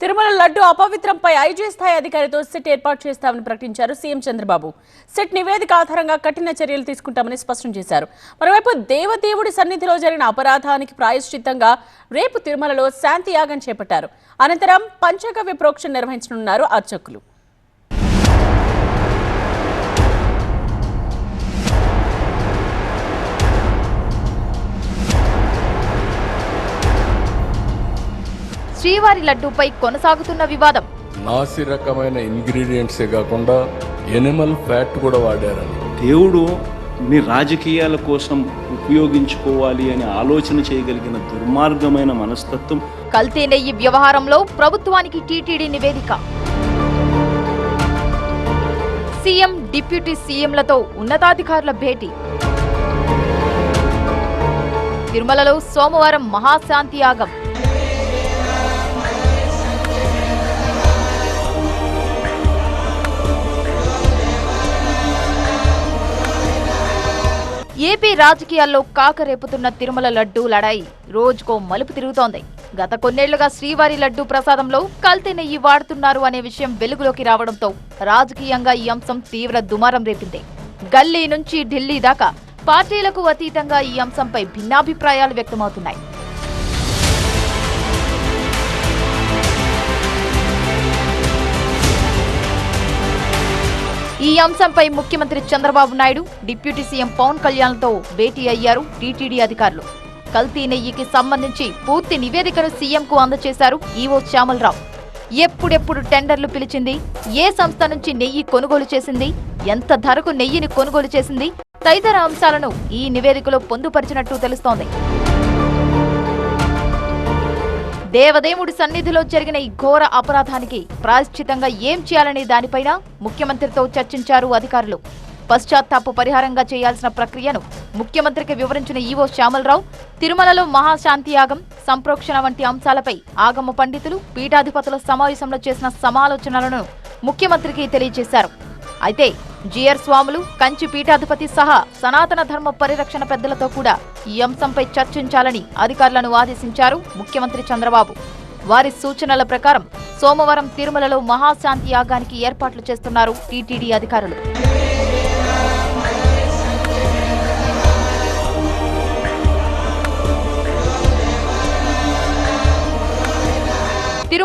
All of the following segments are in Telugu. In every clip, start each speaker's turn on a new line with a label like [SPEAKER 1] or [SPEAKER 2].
[SPEAKER 1] తిరుమల లడ్డు అపవిత్రంపై ఐజీ స్థాయి అధికారితో సిట్ ఏర్పాటు చేస్తామని ప్రకటించారు సీఎం చంద్రబాబు. సిట్ నివేదిక ఆధారంగా కఠిన చర్యలు తీసుకుంటామని స్పష్టం చేశారు. మరోవైపు దేవదేవుడి సన్నిధిలో జరిగిన అపరాధానికి ప్రాయశ్చిత్తంగా రేపు తిరుమలలో శాంతి యాగం చేపట్టారు. అనంతరం పంచగవ్య ప్రోక్షణ నిర్వహించనున్నారు అర్చకులు.
[SPEAKER 2] శ్రీవారి లడ్డూపై కొనసాగుతున్న వివాదం.
[SPEAKER 3] నాసి రకమైన ఇంగ్రీడియంట్సే కాకుండా ఎనిమల్ ఫ్యాట్ కూడా వాడారని.
[SPEAKER 4] దేవుడు ని రాజకీయాల కోసం ఉపయోగించుకోవాలి అని ఆలోచన చేయగలిగిన దుర్మార్గమైన మనస్తత్వం.
[SPEAKER 2] కల్తీ నెయ్యి వ్యవహారంలో ప్రభుత్వానికి టీటీడీ నివేదిక. సీఎం డిప్యూటీ సీఎంలతో ఉన్నతాధికారుల భేటీ. తిరుమలలో సోమవారం మహాశాంతి యాగం. ఏపీ రాజకీయాల్లో కాకరేపుతున్న తిరుమల లడ్డూ లడాయి రోజుకో మలుపు తిరుగుతోంది. గత కొన్నేళ్ళుగా శ్రీవారి లడ్డూ ప్రసాదంలో కల్తీ నెయ్యి వాడుతున్నారు అనే విషయం వెలుగులోకి రావడంతో రాజకీయంగా ఈ అంశం తీవ్ర దుమారం రేపింది. గల్లీ నుంచి ఢిల్లీ దాకా పార్టీలకు అతీతంగా ఈ అంశంపై భిన్నాభిప్రాయాలు వ్యక్తమవుతున్నాయి. ఈ అంశంపై ముఖ్యమంత్రి చంద్రబాబు నాయుడు డిప్యూటీ సీఎం పవన్ కళ్యాణ్తో భేటీ అయ్యారు టీటీడీ అధికారులు. కల్తీ నెయ్యికి సంబంధించి పూర్తి నివేదికను సీఎంకు అందజేశారు ఈవో శ్యామలరావు. ఎప్పుడెప్పుడు టెండర్లు పిలిచింది? ఏ సంస్థ నుంచి నెయ్యి కొనుగోలు చేసింది? ఎంత ధరకు నెయ్యిని కొనుగోలు చేసింది? తదితర అంశాలను ఈ నివేదికలో పొందుపరిచినట్టు తెలుస్తోంది. దేవదేవుడి సన్నిధిలో జరిగిన ఈ ఘోర అపరాధానికి ప్రాయశ్చితంగా ఏం చేయాలనే దానిపైన ముఖ్యమంత్రితో చర్చించారు అధికారులు. పశ్చాత్తాపు పరిహారంగా చేయాల్సిన ప్రక్రియను ముఖ్యమంత్రికి వివరించిన ఈవో శ్యామలరావు తిరుమలలో మహాశాంతి యాగం సంప్రోక్షణ వంటి అంశాలపై ఆగమ పండితులు పీఠాధిపతుల సమావేశంలో చేసిన సమాలోచనలను ముఖ్యమంత్రికి తెలియజేశారు. అయితే జిఆర్ స్వాములు కంచి పీఠాధిపతి సహా సనాతన ధర్మ పరిరక్షణ పెద్దలతో కూడా ఈ అంశంపై చర్చించాలని అధికారులను ఆదేశించారు ముఖ్యమంత్రి చంద్రబాబు. వారి సూచనల ప్రకారం సోమవారం తిరుమలలో మహాశాంతి యాగానికి ఏర్పాట్లు చేస్తున్నారు టీటీడీ అధికారులు.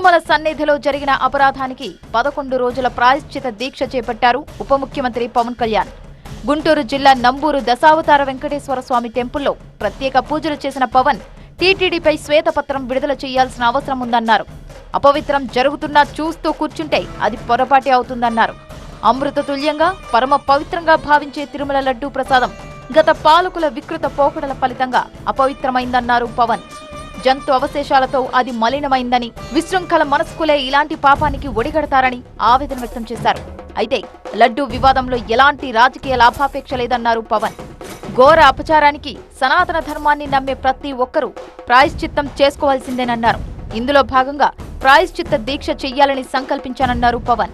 [SPEAKER 2] తిరుమల సన్నిధిలో జరిగిన అపరాధానికి పదకొండు రోజుల ప్రాయశ్చిత దీక్ష చేపట్టారు ఉప ముఖ్యమంత్రి పవన్ కళ్యాణ్. గుంటూరు జిల్లా నంబూరు దశావతార వెంకటేశ్వర స్వామి టెంపుల్లో ప్రత్యేక పూజలు చేసిన పవన్ టీటీడీపై శ్వేతపత్రం విడుదల చేయాల్సిన అవసరం ఉందన్నారు. అపవిత్రం జరుగుతున్నా చూస్తూ కూర్చుంటే అది పొరపాటే అవుతుందన్నారు. అమృత తుల్యంగా పరమ పవిత్రంగా భావించే తిరుమల లడ్డూ ప్రసాదం గత పాలకుల వికృత పోకడల ఫలితంగా అపవిత్రమైందన్నారు పవన్. జంతు అవశేషాలతో అది మలినమైందని విశృంఖల మనస్కులే ఇలాంటి పాపానికి ఒడిగడతారని ఆవేదన వ్యక్తం చేశారు. అయితే లడ్డూ వివాదంలో ఎలాంటి రాజకీయ లాభాపేక్ష లేదన్నారు పవన్. ఘోర అపచారానికి సనాతన ధర్మాన్ని నమ్మే ప్రతి ఒక్కరూ ప్రాయశ్చిత్తం చేసుకోవాల్సిందేనన్నారు. ఇందులో భాగంగా ప్రాయశ్చిత్త దీక్ష చెయ్యాలని సంకల్పించానన్నారు పవన్.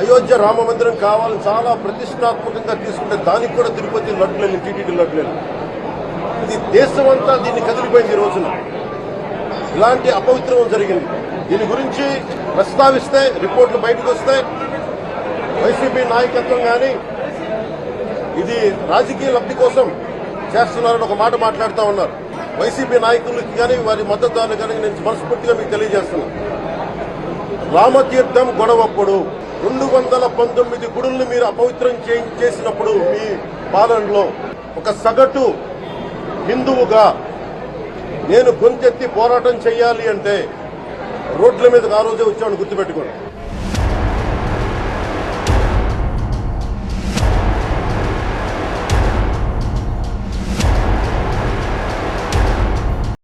[SPEAKER 5] అయోధ్య రామ మందిరం కావాలని చాలా ప్రతిష్టాత్మకంగా తీసుకుంటే దానికి కూడా తిరుపతి లడ్లేదు టీటీడీ లడ్లేదు ఇది దేశమంతా దీన్ని కదిలిపోయింది ఈ రోజున. ఇలాంటి అపవిత్రం జరిగింది. దీని గురించి ప్రస్తావిస్తే రిపోర్ట్లు బయటకు వస్తే వైసీపీ నాయకత్వం కానీ ఇది రాజకీయ లబ్ధి కోసం చేస్తున్నారని ఒక మాట మాట్లాడుతూ ఉన్నారు. వైసీపీ నాయకులకి కానీ వారి మద్దతుదారులు కానీ నేను మనస్ఫూర్తిగా మీకు తెలియజేస్తున్నాను రామతీర్థం గొడవప్పుడు రెండు వందల పంతొమ్మిది గుడుల్ని మీరు అపవిత్రం చేసినప్పుడు మీ పాలనలో ఒక సగటు హిందువుగా నేను గొంతెత్తి పోరాటం చేయాలి అంటే రోడ్ల మీదకి ఆ రోజే వచ్చామని గుర్తుపెట్టుకోండి.